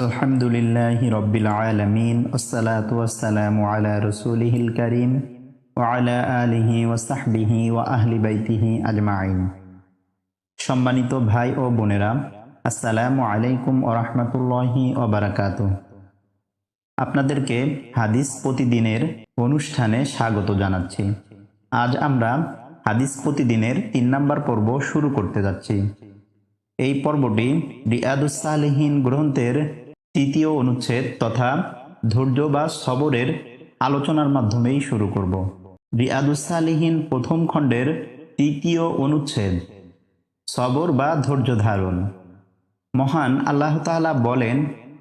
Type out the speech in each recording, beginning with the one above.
আলহামদুলিল্লাহ রব্বিল আলমিন ওসালাত ওয়াসালাম আলা রসুলিহিল করিম ওয়ালা আলিহি ওসাহবিহি ওয়া আহলি বাইতিহি আজমাইন। সম্মানিত ভাই ও বোনেরা, আসসালামু আলাইকুম ওরহমতুল্লাহি ওবরাকাত আপনাদেরকে হাদিস প্রতিদিনের অনুষ্ঠানে স্বাগত জানাচ্ছি। আজ আমরা হাদিস প্রতিদিনের তিন নম্বর পর্ব শুরু করতে যাচ্ছি। এই পর্বটি রিয়াদুসালেহীন গ্রন্থের তৃতীয় অনুচ্ছেদ তথা ধৈর্য বা সবরের আলোচনার মাধ্যমেই শুরু করব। রিয়াদুসালেহীন প্রথম খণ্ডের তৃতীয় অনুচ্ছেদ, সবর বা ধৈর্য ধারণ। মহান আল্লাহ তাআলা বলেন,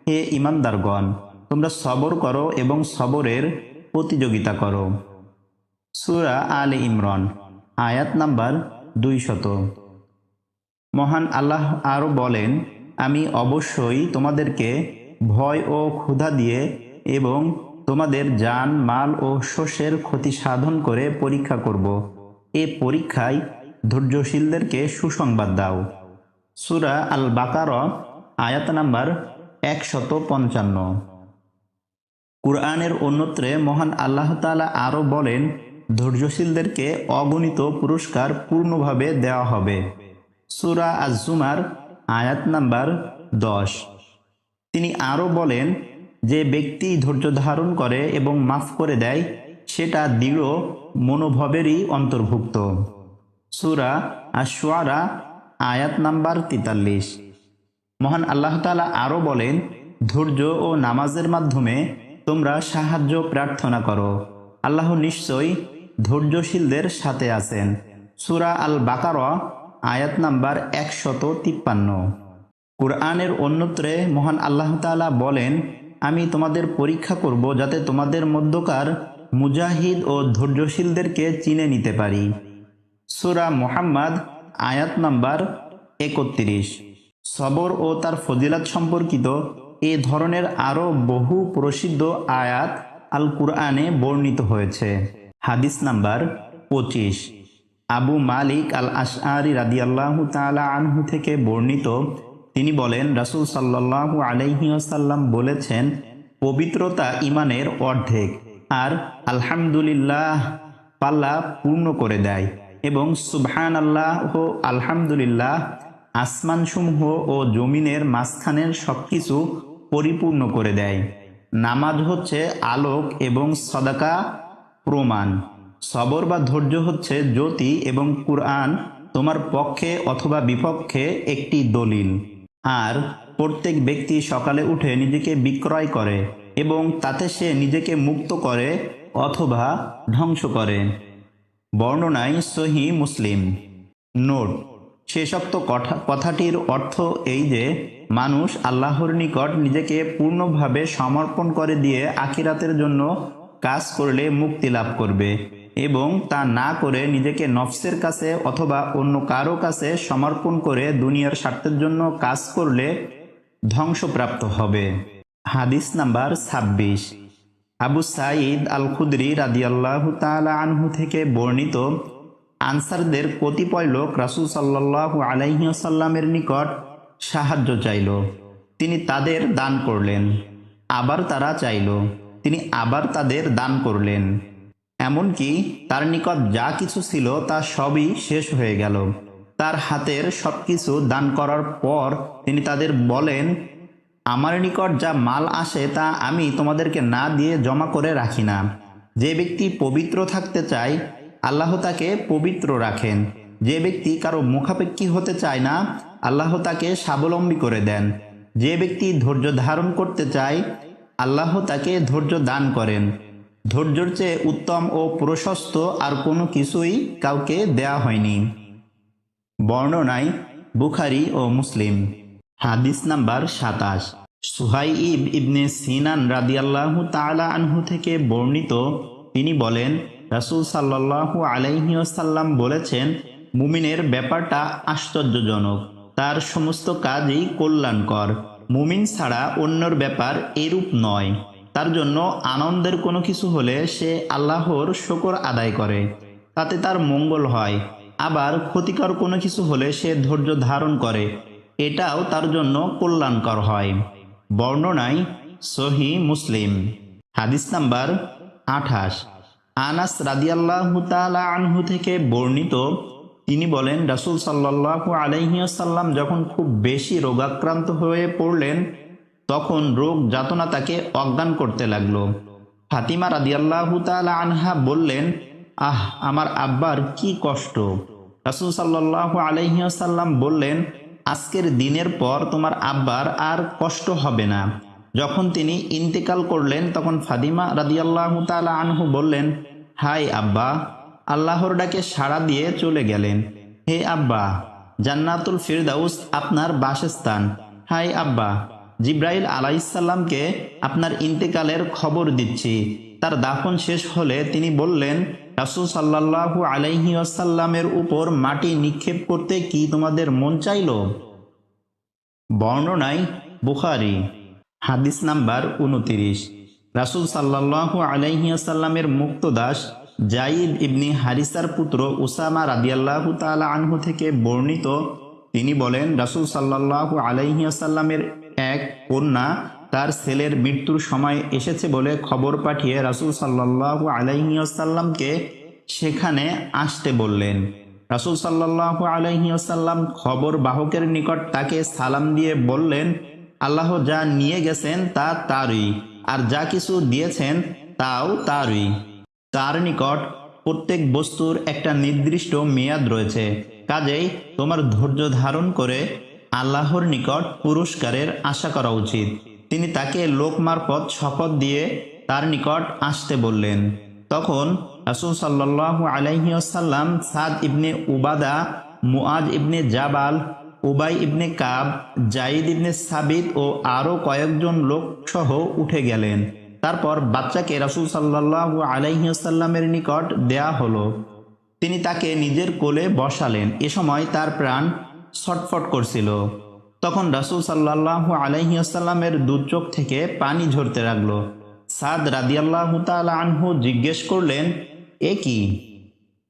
হে ইমানদারগণ তোমরা সবর করো এবং সবরের প্রতিযোগিতা করো। সুরা আলে ইমরান, আয়াত নাম্বার দুই শত মহান আল্লাহ আরও বলেন আমি অবশ্যই তোমাদেরকে ভয় ও ক্ষুধা দিয়ে এবং তোমাদের যান, মাল ও শস্যের ক্ষতি সাধন করে পরীক্ষা করব। এ পরীক্ষায় ধৈর্যশীলদেরকে সুসংবাদ দাও। সুরা আল বাকার আয়াত নাম্বার একশত পঞ্চান্ন। কুরআনের অন্যত্রে মহান আল্লাহ তাআলা আরও বলেন, ধৈর্যশীলদেরকে অগণিত পুরস্কার পূর্ণভাবে দেওয়া হবে। সুরা আজুমার আয়াত নাম্বার দশ। তিনি আরও বলেন, যে ব্যক্তি ধৈর্য ধারণ করে এবং মাফ করে দেয়, সেটা দৃঢ় মনোভাবেরই অন্তর্ভুক্ত। সুরা আশোয়ারা আয়াত নাম্বার তেতাল্লিশ। মহান আল্লাহ তালা আরও বলেন, ধৈর্য ও নামাজের মাধ্যমে তোমরা সাহায্য প্রার্থনা করো। আল্লাহ নিশ্চয়ই ধৈর্যশীলদের সাথে আছেন। সুরা আল বাকার আয়াত নাম্বার একশত তিপ্পান্ন। কুরআনের অন্যত্রে মহান আল্লাহ তাআলা বলেন, আমি তোমাদের পরীক্ষা করব যাতে তোমাদের মধ্যকার মুজাহিদ ও ধৈর্যশীলদেরকে চিনে নিতে পারি। সুরা মোহাম্মদ, আয়াত নাম্বার একত্রিশ। সবর ও তার ফজিলাত সম্পর্কিত এ ধরনের আরও বহু প্রসিদ্ধ আয়াত আল কুরআনে বর্ণিত হয়েছে। হাদিস নাম্বার পঁচিশ। আবু মালিক আল আশআরি রাদিয়াল্লাহু তাআলা আনহু থেকে বর্ণিত, তিনি বলেন, রাসূল সাল্লাল্লাহু আলাইহি ওয়াসাল্লাম বলেছেন, পবিত্রতা ইমানের অর্ধেক আর আলহামদুলিল্লাহ পাল্লা পূর্ণ করে দেয় এবং সুবহান আল্লাহ ও আলহামদুলিল্লাহ আসমানসমূহ ও জমিনের মাঝখানের সব কিছু পরিপূর্ণ করে দেয়। নামাজ হচ্ছে আলোক এবং সদাকা প্রমাণ। সবর বা ধৈর্য হচ্ছে জ্যোতি এবং কুরআন তোমার পক্ষে অথবা বিপক্ষে একটি দলিল। আর প্রত্যেক ব্যক্তি সকালে উঠে নিজেকে বিক্রয় করে এবং তাতে সে নিজেকে মুক্ত করে অথবা ধ্বংস করে। বর্ণনায় সহি মুসলিম। নোট শেষোক্ত কথা, কথাটির অর্থ এই যে, মানুষ আল্লাহর নিকট নিজেকে পূর্ণভাবে সমর্পণ করে দিয়ে আখিরাতের জন্য কাজ করলে মুক্তি লাভ করবে। এবং তা না করে নিজেকে নফসের কাছে অথবা অন্য কারও কাছে সমর্পণ করে দুনিয়ার স্বার্থের জন্য কাজ করলে ধ্বংসপ্রাপ্ত হবে। হাদিস নাম্বার ছাব্বিশ। আবু সাঈদ আল খুদরি রাদিয়াল্লাহু তাআলা আনহু থেকে বর্ণিত আনসারদের কতিপয় লোক রাসূল সাল্লাল্লাহু আলাইহি ওয়াসাল্লামের নিকট সাহায্য চাইল। তিনি তাদের দান করলেন। আবার তারা চাইল। তিনি আবার তাদের দান করলেন। এমনকি তার নিকট যা কিছু ছিল তা সবই শেষ হয়ে গেল। তার হাতের সব কিছু দান করার পর তিনি তাদের বলেন, আমার নিকট যা মাল আসে তা আমি তোমাদেরকে না দিয়ে জমা করে রাখি না। যে ব্যক্তি পবিত্র থাকতে চায়, আল্লাহ তাকে পবিত্র রাখেন। যে ব্যক্তি কারও মুখাপেক্ষী হতে চায় না, আল্লাহ তাকে স্বাবলম্বী করে দেন। যে ব্যক্তি ধৈর্য ধারণ করতে চায়, আল্লাহ তাকে ধৈর্য দান করেন। ধৈর্যর চেয়ে উত্তম ও প্রশস্ত আর কোনো কিছুই কাউকে দেয়া হয়নি। বর্ণনায় বুখারি ও মুসলিম। হাদিস নাম্বার সাতাশ। সুহাই ইব ইবনে সিনান রাদিয়াল্লাহু তাআলা আনহু থেকে বর্ণিত, তিনি বলেন, রাসূল সাল্লাল্লাহু আলাইহি ওয়াসাল্লাম বলেছেন, মুমিনের ব্যাপারটা আশ্চর্যজনক, তার সমস্ত কাজই কল্যাণকর। মুমিন ছাড়া অন্যর ব্যাপার এরূপ নয়। তার জন্য আনন্দের কোনো কিছু হলে সে আল্লাহর শকর আদায় করে। তাতে তার মঙ্গল হয়। আবার ক্ষতিকর কোনো কিছু হলে সে ধৈর্য ধারণ করে। এটাও তার জন্য কল্যাণকর হয়। বর্ণনায় সহি মুসলিম। হাদিস নাম্বার আঠাশ। আনাস রাদিয়াল্লাহু আনহু থেকে বর্ণিত, তিনি বলেন, রাসূল সাল্লাল্লাহু আলাইহি ওয়াসাল্লাম যখন খুব বেশি রোগাক্রান্ত হয়ে পড়লেন তখন রোগ যাতনা তাকে অজ্ঞান করতে লাগল। ফাতিমা রাদিয়াল্লাহু তাআলা আনহা বললেন, আহ, আমার আব্বার কি কষ্ট? রাসূল সাল্লাল্লাহু আলাইহি বললেন, আজকের দিনের পর তোমার আব্বার আর কষ্ট হবে না। যখন তিনি ইন্তেকাল করলেন, তখন ফাদিমা রাদিয়াল্লাহু তাআলা আনহু বললেন হাই আব্বা, আল্লাহর ডাকে সাড়া দিয়ে চলে গেলেন। হে আব্বা, জান্নাতুল ফিরদাউস আপনার বাসস্থান। হাই আব্বা জিব্রাইল আলাইসাল্লামকে আপনার ইন্তেকালের খবর দিচ্ছি। তার দাফন শেষ হলে তিনি বললেন, রাসুল সাল্লাহু আলাইহি আসাল্লামের উপর মাটি নিক্ষেপ করতে কি তোমাদের মন চাইল? বর্ণনায় বুখারি, হাদিস নাম্বার উনতিরিশ। রাসুল সাল্লাহু আলাইহিয়াসাল্লামের মুক্ত দাস জাইদ ইবনি হারিসার পুত্র উসামা রাদিয়াল্লাহু তাআলা আনহু থেকে বর্ণিত। তিনি বলেন, রাসুল সাল্লাহু আলাইহিয়াসাল্লামের এক কন্যা তার ছেলের মৃত্যুর সময় এসেছে বলে খবর পাঠিয়ে রাসুল সাল্লাহু আলাইহিয়াসাল্লামকে সেখানে আসতে বললেন। রাসুল সাল্লাহু আলাইহিয়াসাল্লাম খবর বাহকের নিকট তাকে সালাম দিয়ে বললেন, আল্লাহ যা নিয়ে গেছেন তা তারই, আর যা কিছু দিয়েছেন তাও তারই। তার নিকট প্রত্যেক বস্তুর একটা নির্দিষ্ট মেয়াদ রয়েছে। কাজেই তোমার ধৈর্য ধারণ করে আল্লাহর নিকট পুরস্কারের আশা করা উচিত। তিনি তাকে লোক মারফত শপথ দিয়ে তার নিকট আসতে বললেন। তখন রাসুল সাল্লাহ আলাইসাল্লাম সাদ ইবনে উবাদা মুআজ ইবনে জাবাল, উবাই ইবনে কাব জাইদ ইবনে সাবিত ও আরও কয়েকজন লোক সহ উঠে গেলেন। তারপর বাচ্চাকে রাসুল সাল্লাহ আলাইসাল্লামের নিকট দেয়া হলো। তিনি তাকে নিজের কোলে বসালেন। এ সময় তার প্রাণ ছটফট করছিল। তখন রাসুল সাল্লাহ আলাইসাল্লামের দুচোখ থেকে পানি ঝরতে লাগল। সাদ রাদিয়াল্লাহ তালা আনহু জিজ্ঞেস করলেন, এ কি?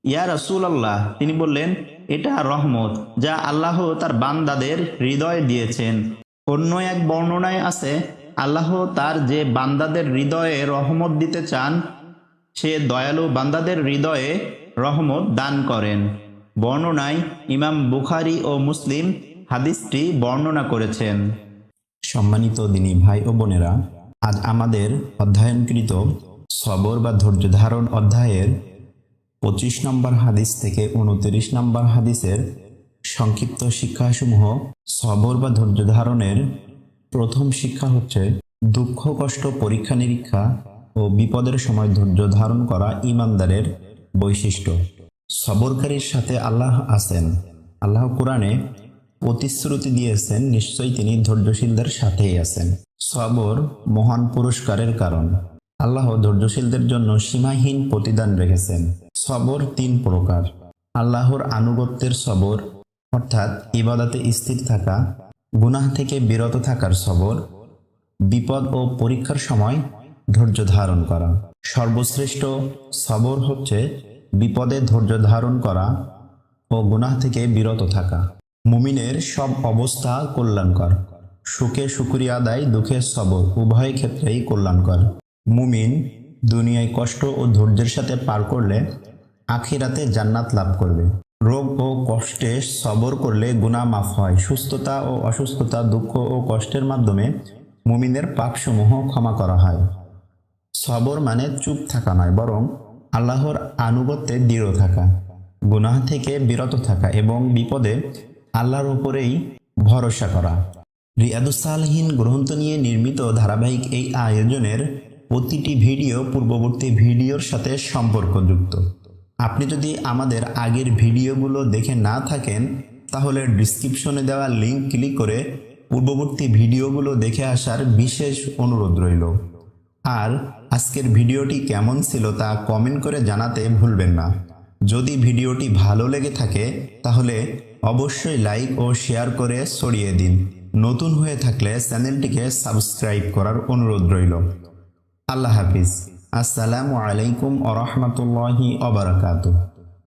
ইয়া রসুল আল্লাহ তিনি বললেন, এটা রহমত, যা আল্লাহ তার বান্দাদের হৃদয় দিয়েছেন। অন্য এক বর্ণনায় আছে, আল্লাহ তার যে বান্দাদের হৃদয়ে রহমত দিতে চান, সে দয়ালু বান্দাদের হৃদয়ে রহমত দান করেন। বর্ণনায় ইমাম বুখারি ও মুসলিম হাদিসটি বর্ণনা করেছেন। সম্মানিত দিনী ভাই ও বোনেরা, আজ আমাদের অধ্যয়নকৃত সবর বা ধৈর্য ধারণ অধ্যায়ের পঁচিশ নম্বর হাদিস থেকে উনত্রিশ নম্বর হাদিসের সংক্ষিপ্ত শিক্ষাসমূহ সবর বা ধৈর্য ধারণের প্রথম শিক্ষা হচ্ছে দুঃখ, কষ্ট পরীক্ষা নিরীক্ষা ও বিপদের সময় ধৈর্য ধারণ করা ইমানদারের বৈশিষ্ট্য। সবরকারীর সাথে আল্লাহ আছেন। আল্লাহ কোরআনে প্রতিশ্রুতি দিয়েছেন, নিশ্চয়ই তিনি ধৈর্যশীলদের সাথেই আছেন। সবর মহান পুরস্কারের কারণ। আল্লাহ ধৈর্যশীলদের জন্য সীমাহীন প্রতিদান রেখেছেন। সবর তিন প্রকার। আল্লাহর আনুগত্যের সবর, অর্থাৎ ইবাদাতে স্থির থাকা, গুনাহ থেকে বিরত থাকার সবর, বিপদ ও পরীক্ষার সময় ধৈর্য ধারণ করা। সর্বশ্রেষ্ঠ সবর হচ্ছে বিপদে ধৈর্য ধারণ করা ও গুনাহ থেকে বিরত থাকা। মুমিনের সব অবস্থা কল্যাণকর। সুখে শুক্রিয়া আদায়, দুঃখে সবর, উভয় ক্ষেত্রেই কল্যাণকর। মুমিন দুনিয়ায় কষ্ট ও ধৈর্যের সাথে পার করলে আখিরাতে জান্নাত লাভ করবে। রোগ ও কষ্টে সবর করলে গুণা মাফ হয়। সুস্থতা ও অসুস্থতা, দুঃখ ও কষ্টের মাধ্যমে মুমিনের পাপসমূহ ক্ষমা করা হয়। সবর মানে চুপ থাকা নয়, বরং আল্লাহর আনুগত্যে দৃঢ় থাকা, গুনাহ থেকে বিরত থাকা এবং বিপদে আল্লাহর উপরেই ভরসা করা। রিয়াদুসালহীন গ্রন্থ নিয়ে নির্মিত ধারাবাহিক এই আয়োজনের প্রতিটি ভিডিও পূর্ববর্তী ভিডিওর সাথে সম্পর্কযুক্ত। আপনি যদি আমাদের আগের ভিডিওগুলো দেখে না থাকেন, তাহলে ডিসক্রিপশনে দেওয়া লিঙ্ক ক্লিক করে পূর্ববর্তী ভিডিওগুলো দেখে আসার বিশেষ অনুরোধ রইল। আর আজকের ভিডিওটি কেমন ছিল তা কমেন্ট করে জানাতে ভুলবেন না। যদি ভিডিওটি ভালো লেগে থাকে, তাহলে অবশ্যই লাইক ও শেয়ার করে ছড়িয়ে দিন। নতুন হয়ে থাকলে চ্যানেলটিকে সাবস্ক্রাইব করার অনুরোধ রইল। আল্লাহ হাফিজ। আসসালামু আলাইকুম আ রহমতুল্লাহি অবরাকাতু